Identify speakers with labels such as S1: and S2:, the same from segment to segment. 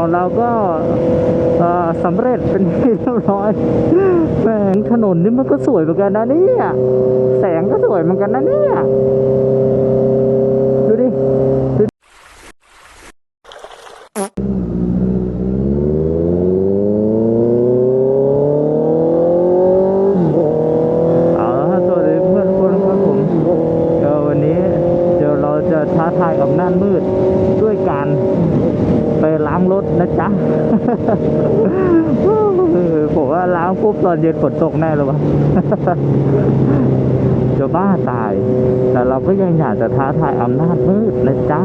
S1: ของเราก็สำเร็จเป็นที่เรียบร้อยแหม่งถนนนี่มันก็สวยเหมือนกันนะเนี่ย แสงก็สวยเหมือนกันนะเนี่ยดูดิดูดิเอาละครับสวัสดีเพื่อนทุกคนครับผมเดี๋ยววันนี้เดี๋ยวเราจะท้าทายกับน่านมืดด้วยการ ไปล้างรถนะจ๊ะเออผมว่าล้างปุ๊บตอนเย็นฝนตกแน่เลยวะจะบ้าตาย แต่เราก็ยังอยากจะท้าทายอำนาจมืดนะจ๊ะ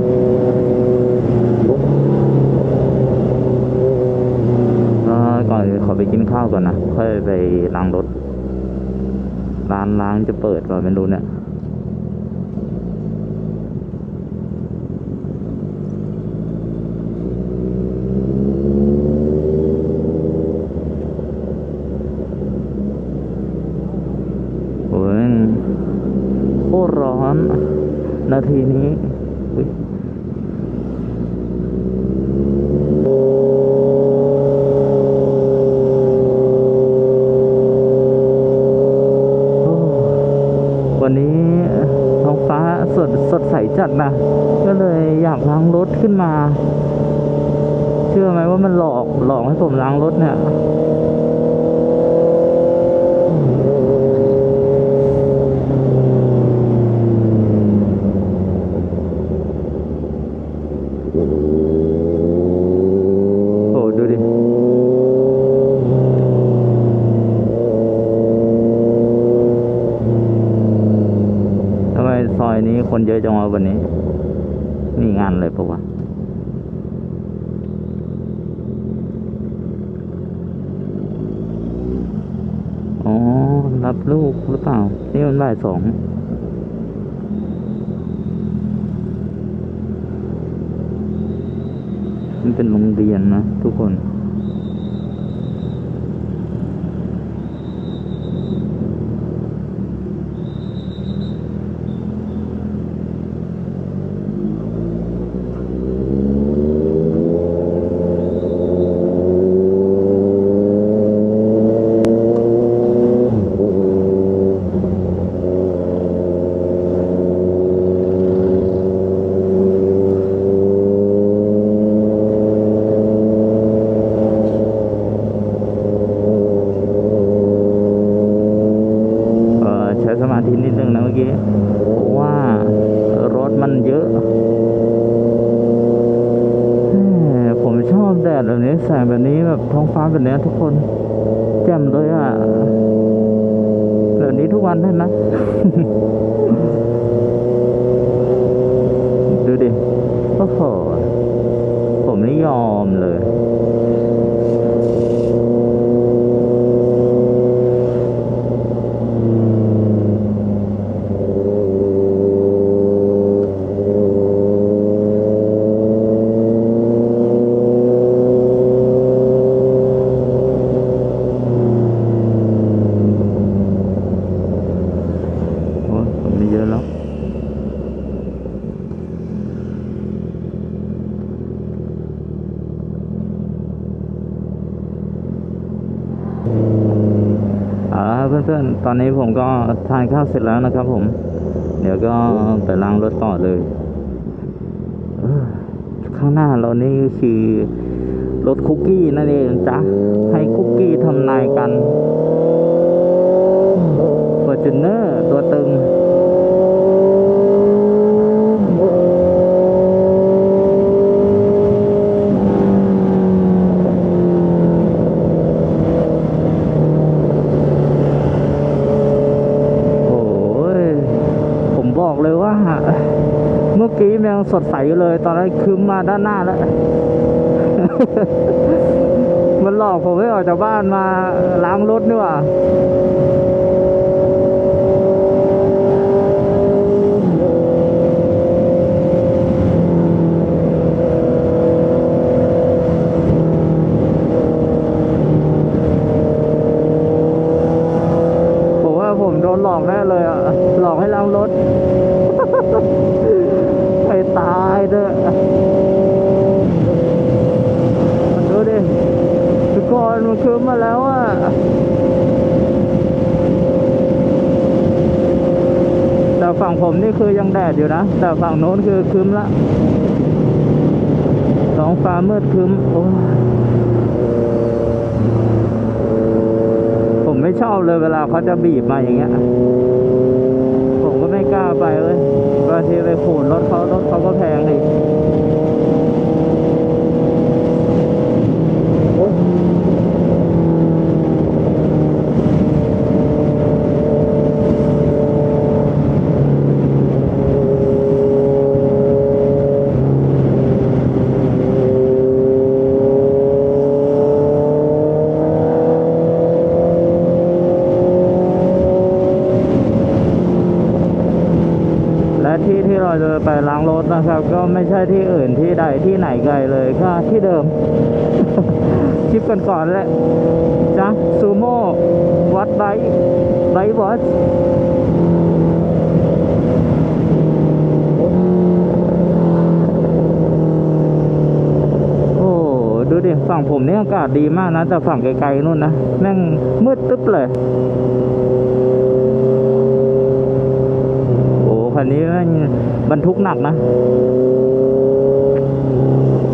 S1: ก่อนอื่นขอไปกินข้าวก่อนนะ ค่อยไปล้างรถ ร้านล้างจะเปิดก่อนไม่รู้เนี่ย โอ้ยโคตรร้อน นาทีนี้วันนี้ท้องฟ้าสดสดใสจัดนะ ก็เลยอยากล้างรถขึ้นมา เชื่อไหมว่ามันหลอกหลอกให้ผมล้างรถเนี่ย โอ้ดูดิ ทำไมซอยนี้คน เยอะจังวะวันนี้มีงานอะไรปะวะอ๋อ รับลูกหรือเปล่า นี่มันบ่ายสองมันเป็นโรงเรียนนะทุกคน เอ่อใช้สมาธินิดนึงนะเมื่อกี้เพราะว่ารถมันเยอะแหมผมชอบ แดดแบบนี้แสงแบบนี้แบบท้องฟ้าแบบนี้ทุกคนแจ่มเลยอะแบบนี้ทุกวันได้ไหมดูดิโอ้โหผมนี่ยอมเลย โอ้ยผมนี่เยอะแล้ว เอาละครับเพื่ อนนี้ผมก็ทานข้าวเสร็จแล้วนะครับผม เดี๋ยวก็ไปล้างรถต่อเลย ข้างหน้าเรานี่คือรถคุกกี้นั่นเองจ้ะให้คุกกี้ทำนายกันฟอร์จูเนอร์ตัวตึง โอ้ย ผมบอกเลยว่า เมื่อ กี้มันยังสดใสอยู่เลย ตอนนั้นคืมมาด้านหน้าแล้ว มันหลอกผมให้ออกจากบ้านมาล้างรถนี่หว่าผมว่าผมโดนหลอกแน่เลยอะหลอกให้ล้างรถ ไปตายเด้อนมันคืมมาแล้วอะแต่ฝั่งผมนี่คือยังแดดอยู่นะ แต่ฝั่งโน้นคือคืมละท้องฟ้ามืดคืมโอ้ผมไม่ชอบเลยเวลาเขาจะบีบมาอย่างเงี้ย ผมก็ไม่กล้าไปเลยบางทีไปขูดรถเขารถเขาก็แพงอีก และที่ ที่เราจะไปล้างรถนะครับ ก็ไม่ใช่ที่อื่นที่ใดที่ไหนไกลเลยก็ที่เดิม คลิปก่อนๆแหละจ้ะซูโม่วัดไบไบค์บอสโอ้ดูดิฝั่งผมนี่อากาศดีมากนะ แต่ฝั่งไกลๆนู่นนะ แม่งมืดตึ๊บเลย คันนี้บรรทุกหนักนะ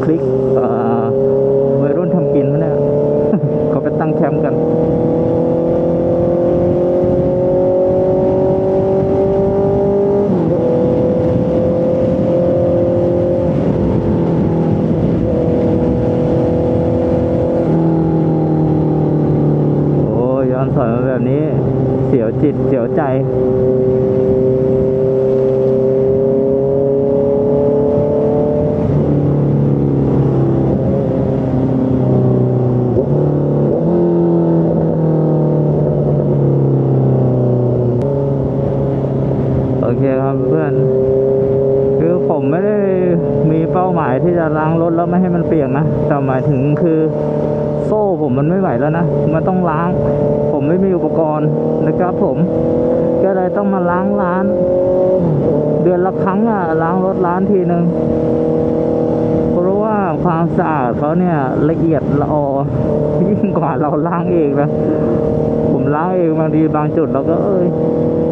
S1: คลิกเอ่อวัยรุ่นทำกินมะเนี่ยเขาไปตั้งแคมป์กันโอ้ย้อนสอนมาแบบนี้เสียวจิตเสียวใจ โอเคครับเพื่อน คือผมไม่ได้มีเป้าหมายที่จะล้างรถแล้วไม่ให้มันเปียกนะ แต่หมายถึงคือโซ่ผมมันไม่ไหวแล้วนะ มันต้องล้าง ผมไม่มีอุปกรณ์นะครับผม ก็เลยต้องมาล้างร้าน เดือนละ ครั้งอะล้างรถร้านทีหนึ่งเพราะว่าความสะอาดเขาเนี่ยละเอียดละออยิ่งกว่าเราล้างเองนะผมล้างเองบางทีบางจุดเราก็เอ้ย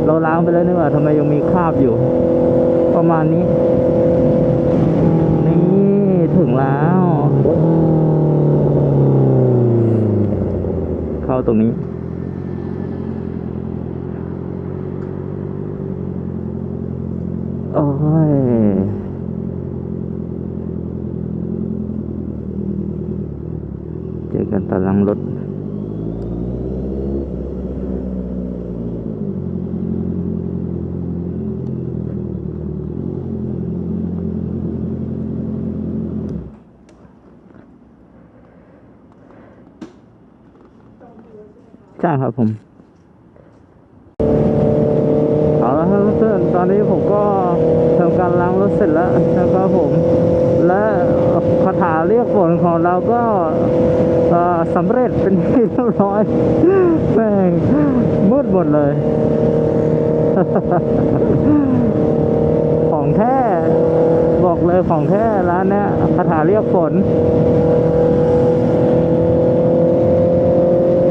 S1: เราล้างไปแล้วนี่ว่าทำไมยังมีคราบอยู่ ประมาณนี้ นี่ถึงแล้ว เข้าตรงนี้ โอ้ยเจอกันตารางรถใช่ครับผม เอาละครับเพื่อนๆตอนนี้ผมก็ทำการล้างรถ เสร็จแล้วนะครับผมและคาถาเรียกฝนของเราก็สำเร็จเป็นที่เรียบร้อยแม่งมืดหมดเลย ของแท้บอกเลยของแท้ร้านเนี้ยคาถาเรียกฝน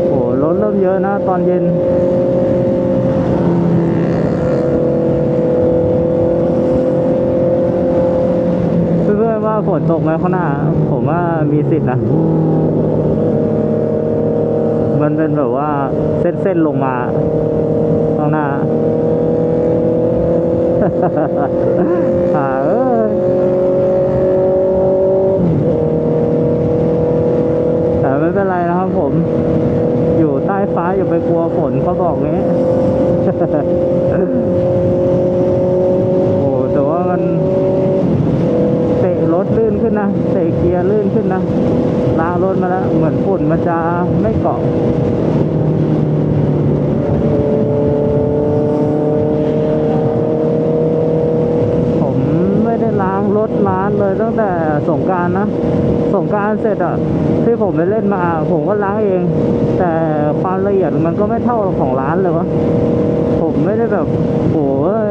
S1: โอ้รถเริ่มเยอะนะตอนเย็น เพื่อนๆว่า ฝนตกไหมข้างหน้า ผมว่ามีสิทธิ์นะ มันเป็นแบบว่าเส้นๆลงมาข้างหน้าอ่าเอ้ยแต่ไม่เป็นไรนะครับผม อยู่ใต้ฟ้าอย่าไปกลัวฝนเขาบอกงี้ โอ้แต่ว่ามันเตะรถลื่นขึ้นนะเตะเกียร์ลื่ นขึ้นนะล้างรถมาแล้ว เหมือนฝุ่นมันจะไม่เกาะ ผมไม่ได้ล้างรถร้านเลยตั้งแต่ สงการนะ สงการเสร็จอะที่ผมไปเล่นมาผมก็ล้างเอง แต่ความละเอียดมันก็ไม่เท่าของร้านเลยวะผมไม่ได้แบบโอ้ย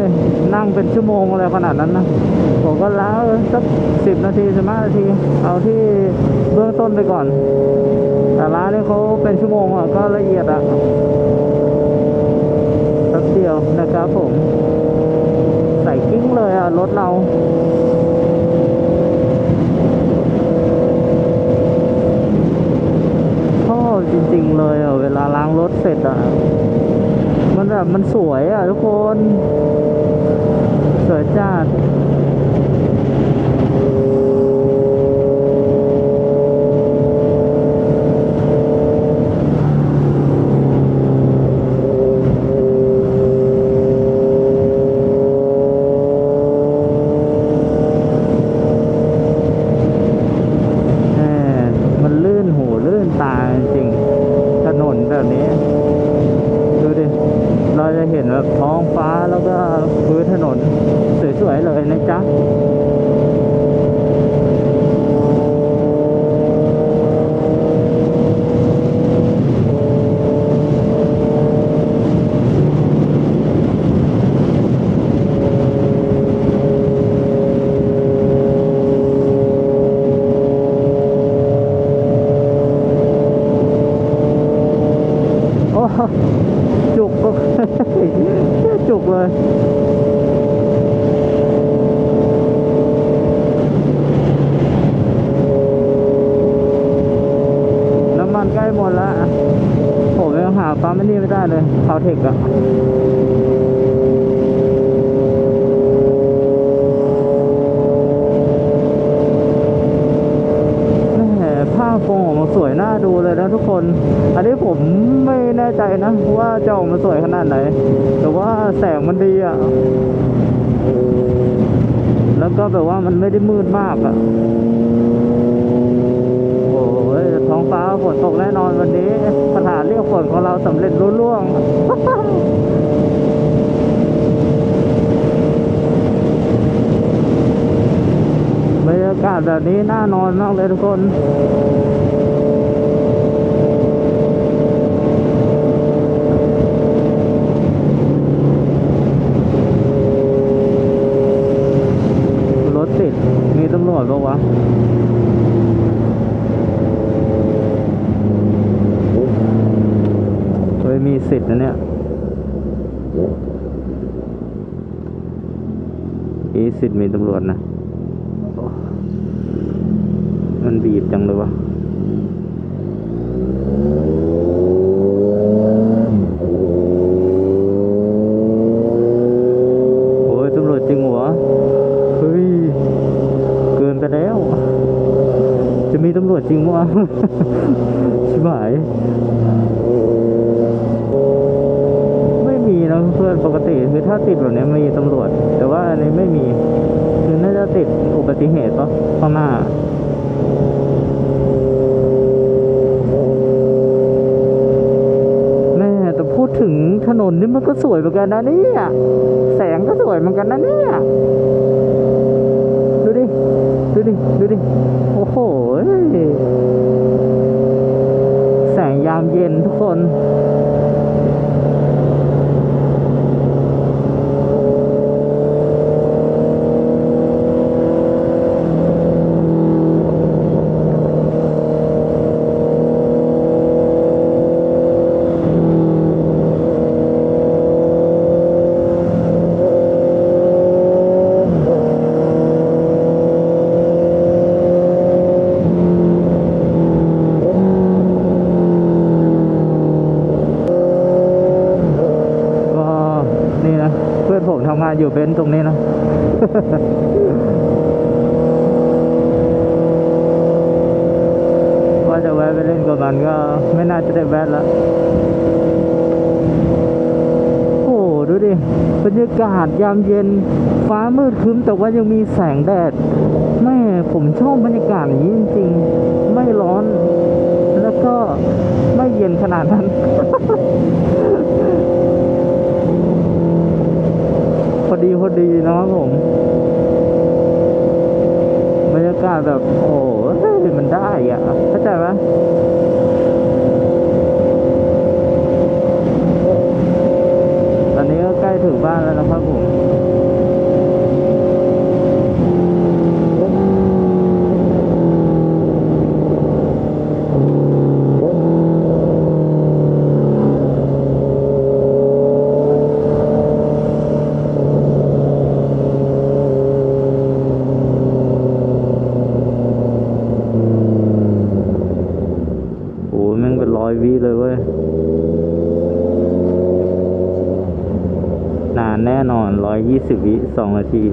S1: นั่งเป็นชั่วโมงอะไรขนาดนั้นนะผมก็ล้างสักสิบนาทีสิบห้านาที เอาที่เบื้องต้นไปก่อน แต่ร้านนี้เขาเป็นชั่วโมงอะก็ละเอียดอะแป๊บเดียวนะครับผม ใส่กิ้งเลยอะรถเรา ชอบจ ริงเลยอะเวลาล้างรถเสร็จอะ มันแบบมันสวยอะทุกคน สวยจัดแหมมันลื่นหูลื่นตาจริงๆถนนแบบนี้ ดูดิ เราจะเห็นแบบท้องฟ้าแล้วก็พื้นถนน สวยๆเลยนะจ๊ะ โอ้จุก จุกเลย น้ำมันใกล้หมดแล้วผมยังหาปั๊ม ไม่ได้เลยพาวเทคอะแหมผ้าโฟงออกมาสวยน่าดูเลยนะทุกคน อันนี้ผมไม่แน่ใจนะว่าจะออกมาสวยขนาดไหน แต่ว่าแสงมันดีอะแล้วก็แบบว่ามันไม่ได้มืดมากอะโอ้ย ท้องฟ้าฝนตกแน่นอนวันนี้ปัญหาเรื่องฝนของเราสำเร็จรุ่ล่วงบรรยากาศแบบนี้น่านอนมากเลยทุกคนรถติดมีตำรวจปะวะ เฮ้ยมี สิทธิ์นะเนี่ยมีสิทธิ์มีตำรวจนะ มันบีบจังเลยวะโอ้ยตำรวจจริงหรอเฮ้ยเกินไปแล้วจะมีตำรวจจริงมั้วะชิบหาย ไม่มีนะเพื่อนปกติคือ ถ้าติดแบบนี้มีตำรวจ แต่ว่าอันนี้ไม่มี คือน่าจะติดอุบัติเหตุปะข้างหน้าแม่แต่พูดถึงถนนนี่มันก็สวยเหมือนกันนะเนี่ย แสงก็สวยเหมือนกันนะเนี่ยดูดิ ดูดิ ดูดิ โอ้โห แสงยามเย็นทุกคน บรรยากาศยามเย็นฟ้ามืดครึ้มแต่ว่ายังมีแสงแดดแม่ผมชอบบรรยากาศอย่างนี้จริงๆ ไม่ร้อน แล้วก็ไม่เย็นขนาดนั้น พอดีพอดีนะผม บรรยากาศแบบ โอ้โหมันได้อะเข้าใจไหม nada, la Facu. แน่นอน 120 วิ2นาที